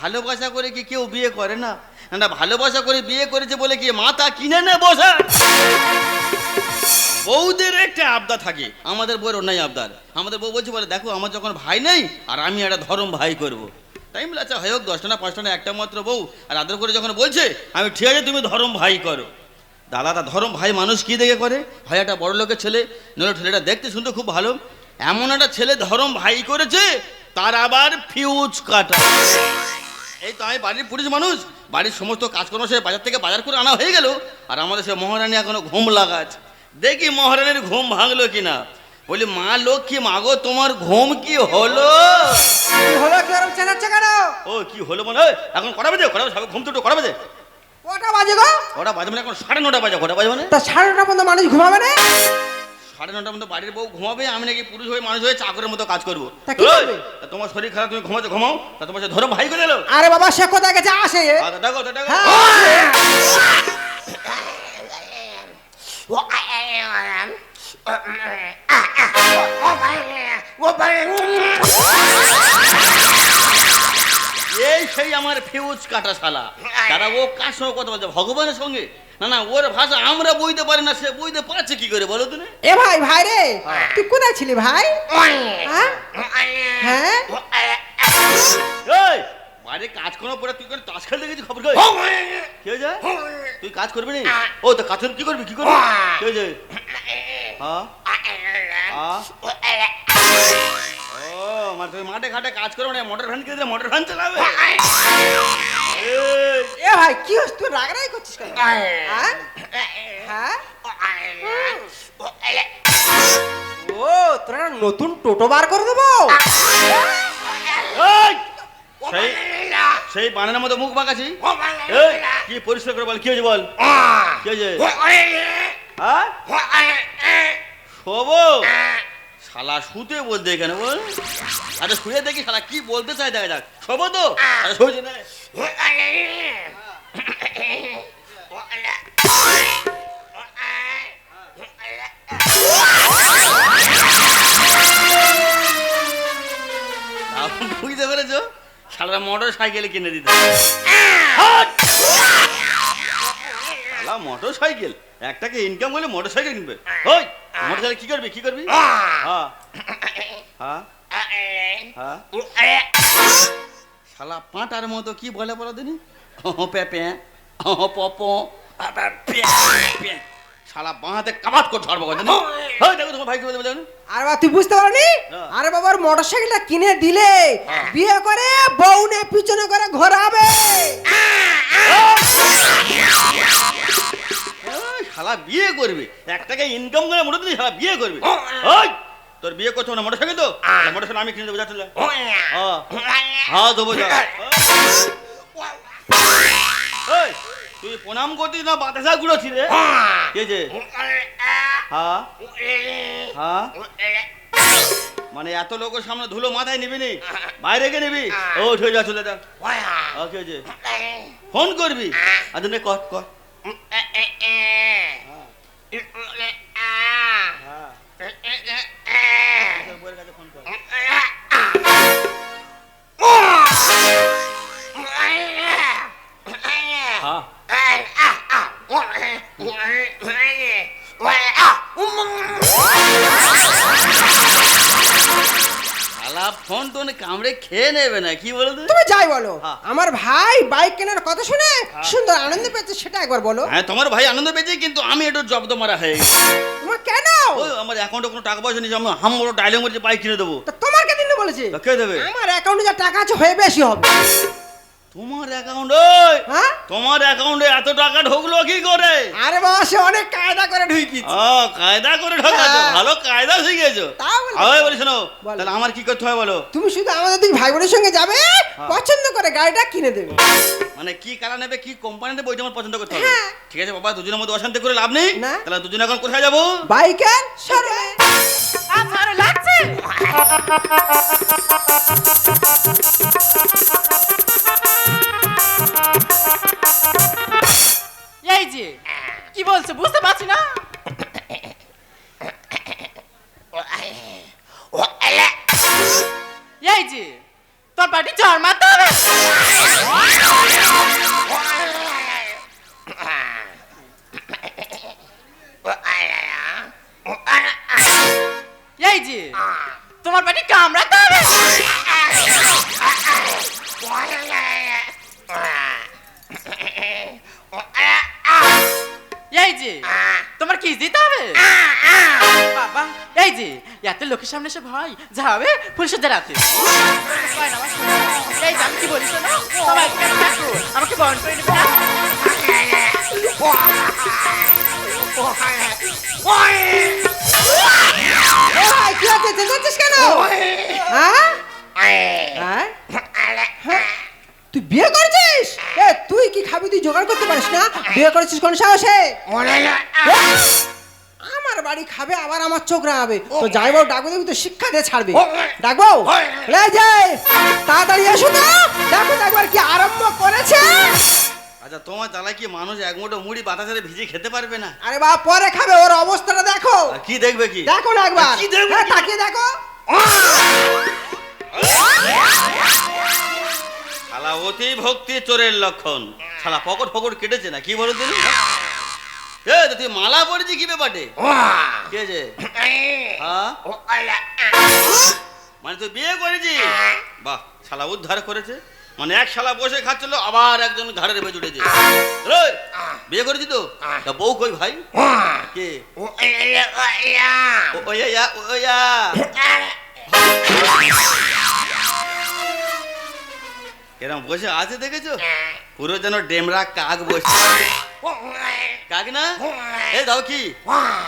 ভালোবাসা করে কি কেউ বিয়ে করে না? না, ভালোবাসা করে বিয়ে করেছে বলে কি মাথা কিনে নে বসে? বউদের একটা আবদার থাকে। আমাদের বউয়ের অন্যায় আবদার। আমাদের বউ বলছে বলে দেখো আমার যখন ভাই নেই আর আমি একটা ধরম ভাই করব। তাই বলে আচ্ছা হয় হোক দশটা না পাঁচটা না একটা মাত্র বউ। আর আদর করে যখন বলছে আমি ঠিক আছে তুমি ধরম ভাই করো। দাদা তা ধরম ভাই মানুষ কি দেখে করে? হয় একটা বড় লোকের ছেলে নইলে ছেলেটা দেখতে শুনতে খুব ভালো। এমন একটা ছেলে ধরম ভাই করেছে তার আবার ফিউজ কাটা। এই তো আমি বাড়ির পুলিশ মানুষ। বাড়ির সমস্ত কাজকর্ম সে বাজার থেকে বাজার করে আনা হয়ে গেল। আর আমাদের সে মহারানী এখনও ঘুম লাগা আছে দেখি মহারানীর ঘুম ভাঙলো কিনা। বলি মা লক্ষ্মী মাগো তোমার ঘুম কি হলো? কি হলো কি চেনাচ্ছে কেন? ও কি হলো মনে? হয় এখন কটা বাজে? কটা বাজে? ঘুম তো কটা বাজে? কটা বাজে গো? কটা বাজে মানে এখন সাড়ে নটা বাজে কটা বাজে মানে? তা সাড়ে নটা পর্যন্ত মানুষ ঘুমাবে না? সাড়ে নটার মধ্যে বাড়ির বউ ঘুমাবে আমি নাকি পুরুষ হয়ে মানুষ হয়ে চাকরের মতো কাজ করব। তা কি করবে? তা তোমার শরীর খারাপ তুমি ঘুমাতে ঘুমাও। তা তোমার সে ধরো ভাই করে এলো আরে বাবা সে কোথায় গেছে? আসে। দেখো দেখো। হ্যাঁ। এই সেই আমার ফিউজ কাটা শালা দাদা ও কার সঙ্গে কথা বলছে? ভগবানের সঙ্গে? না না ওর ভাষা আমরা বুঝতে পারি না সে বুঝতে পারছে কি করে বলো তুমি এ ভাই ভাই রে হ্যাঁ। তুই কোথায় ছিলি ভাই? হ্যাঁ? হ্যাঁ? বাইরে কাজ করার পরে তুই করে তাস খেলতে গেছিস খবর কি হয়েছে? তুই কাজ করবি না? ও তো কাজ কি করবি কি করবি? কি হয়েছে? হ্যাঁ? হ্যাঁ? ও মানে মাঠে ঘাটে কাজ করো না মোটর ভ্যান কিনে মোটর ভ্যান চালাবে। এ ভাই কি হচ্ছে? তুই রাগ রাগ করছিস কেন? হ্যাঁ? হ্যাঁ? ও তোরা নতুন টোটো বার করে দেবো? এই, সেই সেই বানানোর মতো মুখ বাঁকাছি কি পরিষ্কার করে বল কি হয়েছে বল? কি হয়েছে? হ্যাঁ? শোবো শালা শুতে বলতে এখানে বল। আরে শুয়ে দেখি শালা কি বলতে চাই দেখা যাক। শোবো তো? আরে না বুঝতে মোটর সাইকেল একটাকে ইনকাম করলে মোটর সাইকেল কিনবে। ওই মোটর সাইকেল কি করবি কি করবি? হ্যাঁ। হ্যাঁ। হ্যাঁ। পাঁটার মতো কি বলে বলো দিনি পেপে ও পপ শালা বাঁহাতে কাবাত করে ধরবো কথা হ্যাঁ দেখো তোমার ভাই কি বলতে বলে আরে বাবা তুই বুঝতে পারলি হ্যাঁ। আরে বাবার মোটর সাইকেলটা কিনে দিলে হ্যাঁ। বিয়ে করে বউনে পিছনে করে ঘোরাবে। শালা বিয়ে করবে। এক টাকা ইনকাম করে মোটর দিলি শালা বিয়ে করবে। ওই তোর বিয়ে করছ না মোটর সাইকেল তো? মোটর সাইকেল আমি কিনে দেবো যাচ্ছিল হ্যাঁ। হ্যাঁ। দেবো যা। তুই প্রণাম করতিস না বাতাসা গুলো ছিলে কে যে? হ্যাঁ হ্যাঁ মানে এত লোকের সামনে ধুলো মাথায় নিবি নি? বাইরে গে নিবি? ও ঠিক যা চলে যা। ওকে যে? ফোন করবি? আচ্ছা নে কর কর। হ্যাঁ। ফোন কর। ফোন টোন কামড়ে খেয়ে নেবে না কি বলো তুমি যাই বলো। হ্যাঁ। আমার ভাই বাইক কেনার কথা শুনে সুন্দর আনন্দ পেয়েছে সেটা একবার বলো। হ্যাঁ তোমার ভাই আনন্দ পেয়েছে কিন্তু আমি একটু জব্দ মারা হয়ে গেছি। তোমার কেন? আমার অ্যাকাউন্টে কোনো টাকা পয়সা নেই আমি হাম বড় ডায়লগ মারছি বাইক কিনে দেবো। তা তোমার কে দিন বলেছে? তা কে দেবে? আমার অ্যাকাউন্টে যা টাকা আছে হয়ে বেশি হবে। তোমার অ্যাকাউন্ট ওই! হ্যাঁ? তোমার অ্যাকাউন্টে এত টাকা ঢুকলো কি করে? আরে বাবা সে অনেক কায়দা করে ঢুকিয়েছে। ও কায়দা করে ঢোকাছো হ্যাঁ। ভালো কায়দা শিখেছো। তা বলে- আরে বলি শোনো তাহলে আমার কি করতে হয় বলো? তুমি শুধু আমাদের দুই ভাই বোনের সঙ্গে যাবে হ্যাঁ। পছন্দ করে গাড়িটা কিনে দেবে। মানে কি কালার নেবে কি কোম্পানি নেবে ওইটা আমার পছন্দ করতে হবে। হ্যাঁ। ঠিক আছে বাবা দুজনের মধ্যে অশান্তি করে লাভ নেই। না। তাহলে দুজনে এখন কোথায় যাব? বাইকের শোরুমে ভালো লাগছে। এই যে কি বলছো বুঝতে পারছি না? এই যে তোর পাটি চর মারতে হবে। এসে ভয় যাবে পুলিশের রাতে এই কি বলিস না? সবাই এখানে থাকো আমাকে বরণ করে নেবে না? কি হচ্ছে? চেঁচাচ্ছিস কেন? হ্যাঁ? হ্যাঁ? হ্যাঁ? তুই বিয়ে করেছিস? এ তুই কি খাবি? তুই জোগাড় করতে পারিস না? বিয়ে করেছিস কোন সাহসে? আমার বাড়ি খাবে আবার আমার চোখ রাঙাবে। তো যাই বউ ডাকবো দেখবি তো শিক্ষা দিয়ে ছাড়বে। ডাকবো? তাড়াতাড়ি এসো তো। দেখো একবার কি আরম্ভ করেছে। আচ্ছা তোমার কি মানুষ এক মুঠো মুড়ি বাতাসে ভিজে খেতে পারবে না? আরে বাবা পরে খাবে ওর অবস্থাটা দেখো। কি দেখবে কি? দেখো না একবার। কি দেখবে হ্যাঁ তাকিয়ে দেখো। শালা অতি ভক্তি চোরের লক্ষণ। শালা পকট ফকট কেটেছে না কি বলো তুমি? এ তুই মালা পড়েছি কি ব্যাপারে কে যে হ্যাঁ? মানে তুই বিয়ে করেছি বাহ শালা উদ্ধার করেছে। মানে এক শালা বসে খাচ্ছিল আবার একজন ঘাড়ের বেজ উঠেছে। বিয়ে করেছি তো? তা বউ কই ভাই? কে? ও ওয়া। এরম বসে আছে দেখেছ? পুরো যেন ডেমরা কাক বসে। দাও কি?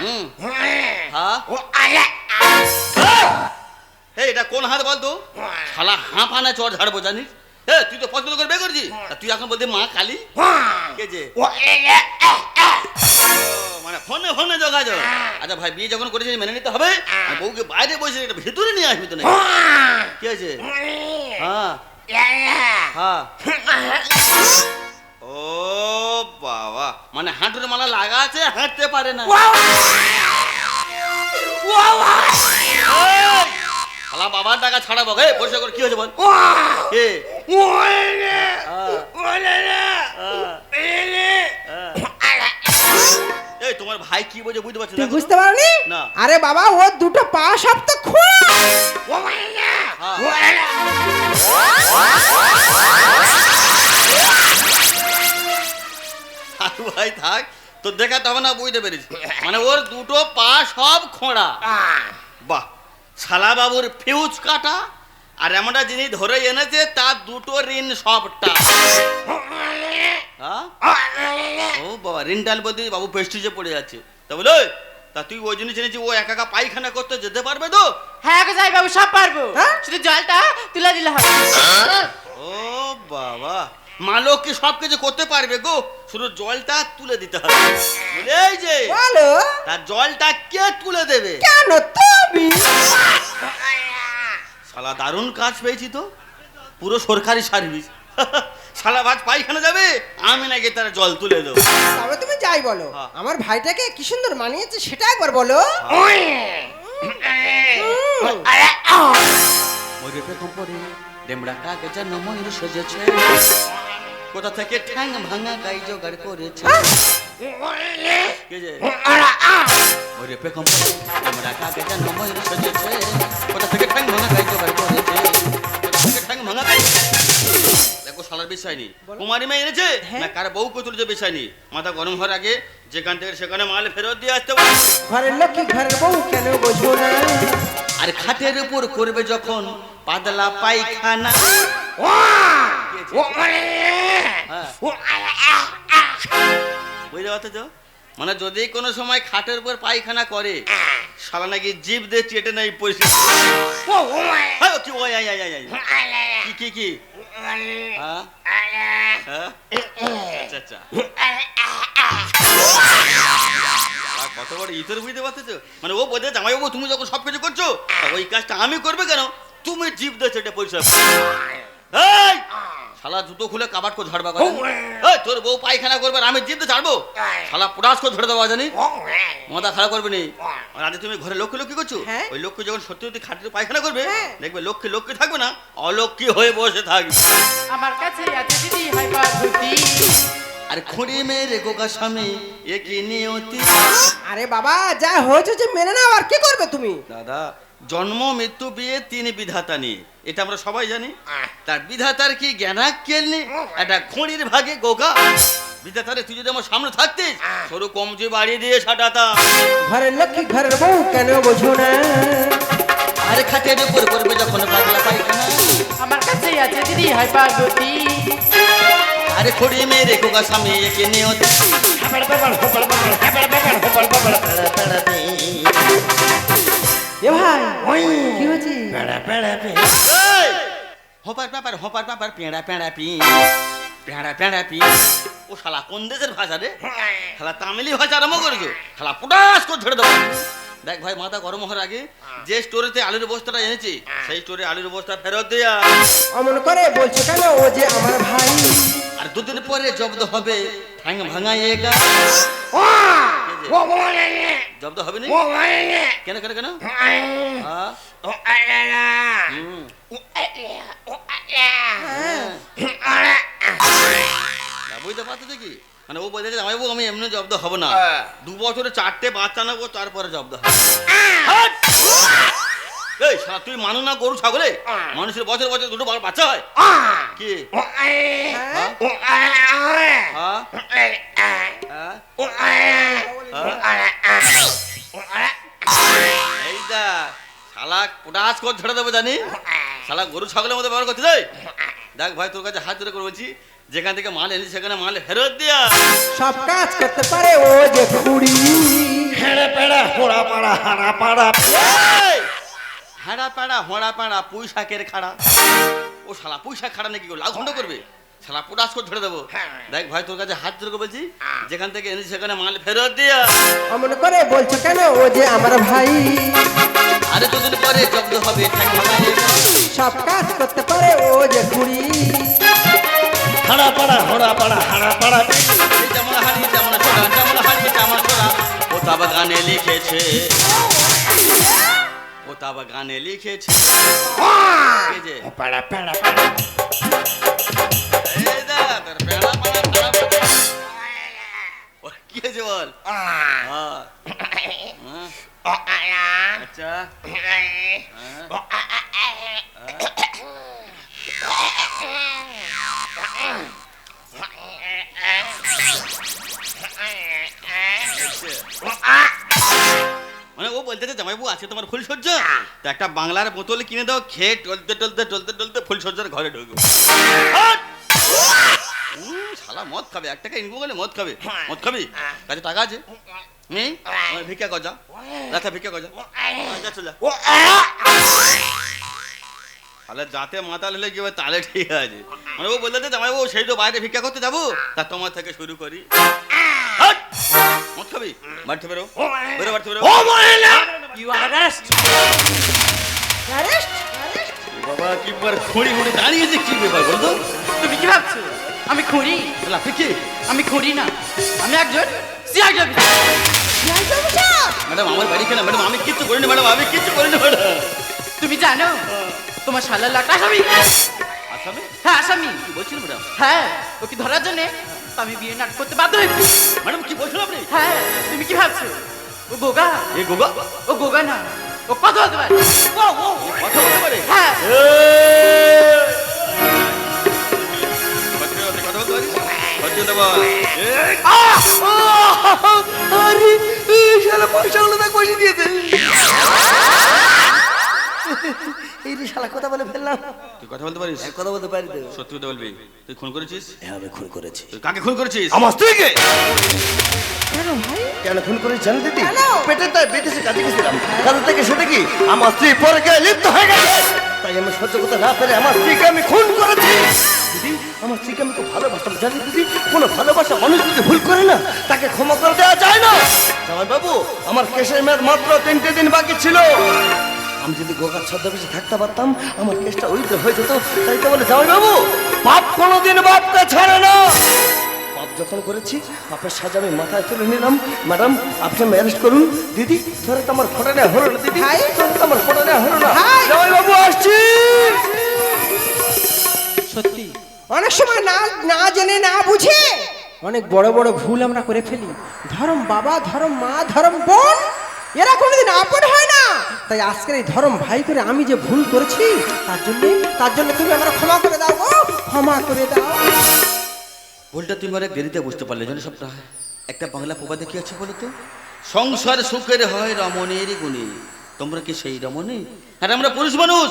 হুম। হ্যাঁ? এই, এটা কোন হাত বলতো শালা হাঁপ আনা চর ঝাড়বো, জানিস? এ তুই তো পছন্দ করে বিয়ে করছিস তুই এখন বলতে মা কালী? কে যে? মানে ফোনে ফোনে যোগাযোগ। আচ্ছা ভাই, বিয়ে যখন করেছিস, মেনে নিতে হবে? বউকে বাইরে বসে এটা ভেতরে নিয়ে আসবি তো না কি আছে হ্যাঁ। হ্যাঁ। বাবা মানে হাঁটুর মালা লাগা আছে হাঁটতে পারে না। শালা বাবার টাকা ছাড়াবো হে পয়সা করে কি হয়েছে বল? আহ। এই তোমার ভাই কি বোঝে বুঝতে পারছ না বুঝতে পারনি? না। আরে বাবা ওর দুটো পা সব তো খোলা! ভাই থাক তো দেখাতে হবে না বুঝতে পেরেছি। মানে ওর দুটো পা সব খোঁড়া। বাহ শালা বাবুর ফিউজ কাটা আর এমনটা জিনিস ধরে এনেছে তার দুটো ঋণ সবটা। হ্যাঁ? ও বাবা ঋণটাল বলতে বাবু পেস্টিজে পড়ে যাচ্ছে। তা বলে তা তুই ওই জিনিস এনেছি ও একা একা পায়খানা করতে যেতে পারবে তো? হ্যাঁ গো যাই বাবু সব পারব। হ্যাঁ? শুধু জলটা তুলে দিলে হবে। ও বাবা মা লোক কি সব কিছু করতে পারবে গো? শুধু জলটা তুলে দিতে হবে। এই যে? বলো। তার জলটা কে তুলে দেবে? কেন তুমি? শালা দারুণ কাজ পেয়েছি তো। পুরো সরকারি সার্ভিস। শালা ভাত পায়খানা যাবে? আমি নাকি তার জল তুলে দেবো। তবে তুমি যাই বলো। হ্যাঁ। আমার ভাইটাকে কি সুন্দর মানিয়েছে সেটা একবার বলো। ময়ূরের কম্পরে ডেমড়া কাকে যেন ময়ূর সেজেছে। কোথা থেকে ঠ্যাং ভাঙা গাই জোগাড় করেছে? কে যে? ময়ূরের কম্পরে ডেমড়া কাকে যেন ময়ূর সেজেছে। কোথা থেকে ঠ্যাং ভাঙা গাই জোগাড় করেছে? কোথা থেকে ঠ্যাং ভাঙা গাই দেখো শালার বিষয় নেই। কুমারী মেয়ে এনেছে? না কার বউ কো তুলেছে বিষয় নেই? মাথা গরম হওয়ার আগে যেখান থেকে সেখানে মাল ফেরত দিয়ে আসতে পারো ঘরের লক্ষ্মী ঘরের বউ কেন বুঝব না? আর খাটের উপর করবে যখন পাতলা পায়খানা। বুঝতে তো? মানে যদি কোনো সময় খাটের উপর পায়খানা করে শালা নাকি জিভ দিয়ে চেটে নাই পরিষ্কার হ্যাঁ, কি। কি কি হ্যাঁ? হ্যাঁ? আচ্ছা আচ্ছা কত বড় ইতর বুঝতে পারছ মানে ও বোঝে জামাইবাবু তুমি যখন সব কিছু করছ ওই কাজটা আমি করবে কেন? তুমি দিয়ে পরিষ্কার এই! শালা জুতো খুলে কাবাট করে ঝাড়বা করে এই, তোর বউ পায়খানা করবে আর আমি জিতে ছাড়বো শালা পুরাস করে ধরে দেবো জানি মাথা খারাপ করবে নি? আজ তুমি ঘরে লক্ষ্মী লক্ষ্মী করছ? হ্যাঁ। ওই লক্ষ্মী যখন সত্যি সত্যি খাটিতে পায়খানা করবে হ্যাঁ। দেখবে লক্ষ্মী লক্ষ্মী থাকবে না অলক্ষ্মী হয়ে বসে থাকবে। আমার কাছে আছে দিদি হাই আর খুঁড়ি মেরে গোকা স্বামী এ কি নিয়তি? আরে বাবা যা হয়েছে যে মেনে নাও আর কি করবে তুমি? দাদা জন্ম মৃত্যু বিয়ে তিন বিধাতা নিয়ে। এটা আমরা সবাই জানি। তার বিধাতার কি জ্ঞানাক্কেল নেই? একটা খুঁড়ির ভাগে গোকা বিধাতারে তুই যদি আমার সামনে থাকতিস সরু কমজে বাড়ি দিয়ে সাটাতা। ঘরের লক্ষ্মী ঘরের বউ কেন বোঝো না? আর খাটের উপর করবে যখন পাতলা পায়খানা। আমার কাছে আছে দিদি হাই পার্বতী আরে খুঁড়ি মেরে গোকা স্বামী একে নিয়তি এ ভাই কি হয়েছে? এই! হোপার ব্যাপার হোপার ব্যাপার পেঁড়া পেঁড়া পি। পেঁড়া পেঁড়া পি। ও শালা কোন দেশের ভাষা রে? শালা তামিলি ভাষা আরম্ভ করেছ শালা পুটাস করে ধরে দেবো। দেখ ভাই মাথা গরম হওয়ার আগে যে স্টোরেতে আলুর বস্তাটা এনেছি সেই স্টোরে আলুর বস্তা ফেরত দেয়া। অমন করে বলছো কেন ও যে আমার ভাই? আর দুদিন পরে জব্দ হবে ঠ্যাং ভাঙা এগা জব্দ হবে না? কেন কেন কেন? হ্যাঁ? বুঝতে পারছ দেখি মানে ও জামাই বাবু আমি এমনি জব্দ হব না। দু বছরে চারটে বাচ্চা নেব তারপরে জব্দ হবে। এই শালা তুই মানু না গরু ছাগলে? মানুষের বছর বছর দুটো বার বাচ্চা হয়? কি? হ্যাঁ? হ্যাঁ? হ্যাঁ? এই শালা পোটাস করে ঝেড়ে দেবো জানি শালা গরু ছাগলের মধ্যে ব্যবহার করতে দেখ ভাই তোর কাছে হাত ধরে করে বলছি যেখান থেকে মাল এনেছি সেখানে মাল ফেরত দিয়া। সব কাজ করতে পারে ও যে খুড়ি এই! হাঁড়া পাড়া হোঁড়া পাড়া। হাড়া পাড়া হোড়া পুঁই শাকের খাড়া। ও শালা পুঁই শাক খাড়া নাকি লাউ খন্ড করবে? শালা পোটাস করে ধরে দেবো। দেখ ভাই তোর কাছে হাত ধরে বলছি যেখান থেকে এনেছি সেখানে মাল ফেরত দিয়া। অমন করে বলছো কেন ও যে আমার ভাই? আরে দুদিন পরে জব্দ হবে। সব কাজ করতে পারে ও যে খুড়ি এই যেমন হাড়ি তেমন ছোড়া যেমন হাড়ি তেমন ছোড়া ও তাবা গানে লিখেছে ও তাবা গানে লিখেছে পেড়া পাড়া পাড়া। কি হয়েছে বল? আচ্ছা। মানে ও বলতে যে জামাইবু আছে তোমার ফুল সহ্য তো একটা বাংলার বোতল কিনে দাও খেয়ে টলতে টলতে টলতে টলতে ফুল সজ্জার ঘরে ঢুকবো। শালা মদ খাবে। এক টাকা ইনকম করলে মদ খাবে। মদ খাবি? কাছে টাকা আছে? ভিক্ষা যা। রাখা ভিক্ষা যা। চল তাহলে দাঁতে মাতাল হলে কি হবে? তাহলে ঠিক আছে। মানে ও বলতে জামাই ও সেই তো বাইরে ভিক্ষা করতে যাব তা তোমার থেকে শুরু করি। খাবি? বেরো। বেরো ইউ আর অ্যারেস্ট? বাবা কি বার খড়ি খড়ি দাঁড়িয়েছে কি ব্যাপার বলতো তুমি কি ভাবছ? আমি খুঁড়ি। কি? আমি খুঁড়ি না। আমি একজন সিআইডি ম্যাডাম আমার বাড়ি কেনা ম্যাডাম আমি কিচ্ছু করিনি ম্যাডাম আমি কিচ্ছু করিনি ম্যাডাম। তুমি জানো? তোমার শালা লাটা আসামি? আসামে? হ্যাঁ আসামি। কি বলছেন ম্যাডাম? হ্যাঁ ওকে ধরার জন্য? আমি বিয়ে নাট করতে বাধ্য হয়েছি। ম্যাডাম কি বলছেন আপনি? হ্যাঁ তুমি কি ভাবছ? ও গোগা? এ গোগা? ও গোগা না ও কথা বলতে পারে। ও, ও, কথা বলতে পারে? হ্যাঁ। শালা পয়সাগুলো দেখ পয়সা দিয়েছে। এই শালা কথা বলে ফেললাম? তুই কথা বলতে পারিস? কথা বলতে পারি তো। সত্যি কথা বলবি? তুই খুন করেছিস? হ্যাঁ আমি খুন করেছি। তুই কাকে খুন করেছিস? আমার স্ত্রীকে? কেন ভাই? কেন খুন করে জানো দিদি? পেটের তাই বেঁধেছে কাজে গেছিলাম। কাজে থেকে সেটা কি? আমার স্ত্রী পরে গিয়ে লিপ্ত হয়ে গেছে। তাই আমি সহ্য করতে না পেরে আমার স্ত্রীকে আমি খুন করেছি। দিদি আমার স্ত্রীকে আমি খুব ভালোবাসতাম জানি দিদি? কোনো ভালোবাসা মানুষ যদি ভুল করে না তাকে ক্ষমা করে দেওয়া যায় না। জামাই বাবু আমার কেসের মেয়াদ মাত্র তিনটে দিন বাকি ছিল। আমি যদি গোগার ছদ্মবেশে থাকতে পারতাম আমার কেসটা ওই তো হয়ে যেত। তাই তো বলে জামাই বাবু। পাপ কোনোদিন বাপকে ছাড়ে না। পাপ যখন করেছি পাপের সাজা আমি মাথায় তুলে নিলাম। ম্যাডাম আপনি ম্যারেজ করুন। দিদি ধরে তো আমার ফোটা নেওয়া হলো না দিদি। ধরে তো আমার ফোটা নেওয়া হলো না। জামাই বাবু আসছি। সত্যি? অনেক সময় না না জেনে না বুঝে। অনেক বড় বড় ভুল আমরা করে ফেলি। ধরম বাবা ধরম মা ধরম বোন। এরা কোনোদিন আপন হয় না। তাই আজকের এই ধরম ভাই করে আমি যে ভুল করেছি, তার জন্য তার জন্য তুমি আমার ক্ষমা করে দাও গো। ক্ষমা করে দাও। ভুলটা তুমি অনেক দেরিতে বুঝতে পারলে, জানো সবটা? একটা বাংলা প্রবাদে কি আছে বলো তো? সংসার সুখের হয় রমণের গুণী। তোমরা কি সেই রমণী? আর আমরা পুরুষ মানুষ।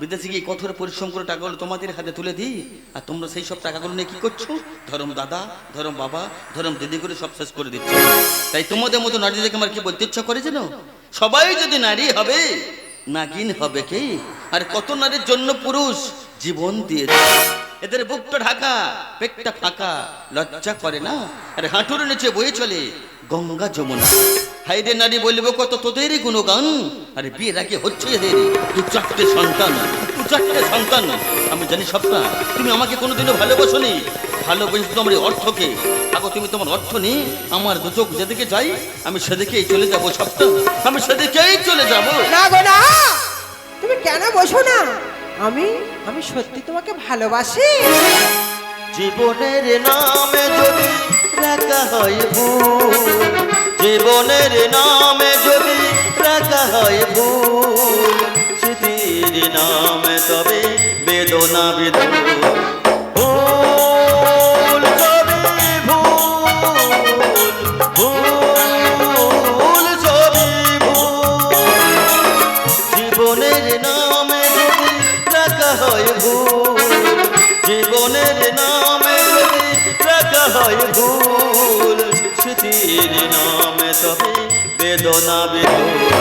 বিদেশে গিয়ে কঠোর পরিশ্রম করে টাকাগুলো তোমাদের হাতে তুলে দিই? আর তোমরা সেই সব টাকাগুলো নিয়ে কি করছ? ধরম দাদা, ধরম বাবা, ধরম দিদি করে সব শেষ করে দিচ্ছ। তাই তোমাদের মতো নারীদেরকে আমার কি বলতে ইচ্ছা করে জানো? সবাই যদি নারী হবে, নাগিন হবে কি? আর কত নারীর জন্য পুরুষ জীবন দিয়েছে। এদের বুকটা ঢাকা, পেটটা ফাঁকা, লজ্জা করে না? আর হাঁটুর নিচে বয়ে চলে গঙ্গা যমুনা। হাইরে নারী, বলব কত তোদেরই গুণগান? আরে বিয়ের আগে হচ্ছে এদের দু চারটে সন্তান। দু চারটে সন্তান। আমি জানি সবটা। তুমি আমাকে কোনোদিনও ভালোবাসনি। ভালোবেসে তোমার অর্থকে। আগো তুমি তোমার অর্থ নিয়ে আমার দু চোখ যেদিকে যাই, আমি সেদিকেই চলে যাব সবটা। আমি সেদিকেই চলে যাব। না গো, না! তুমি কেন বসো না? আমি আমি সত্যি তোমাকে ভালোবাসি? জীবনের নামে যদি রাখা হয় ভুল, জীবনের নামে যদি রাখা হয় ভুল, স্মৃতির নামে তবে বেদনা বিধু স্মৃতির নামে তবে বেদনা বেদনা।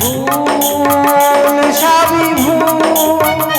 ভুল সাবি ভুল।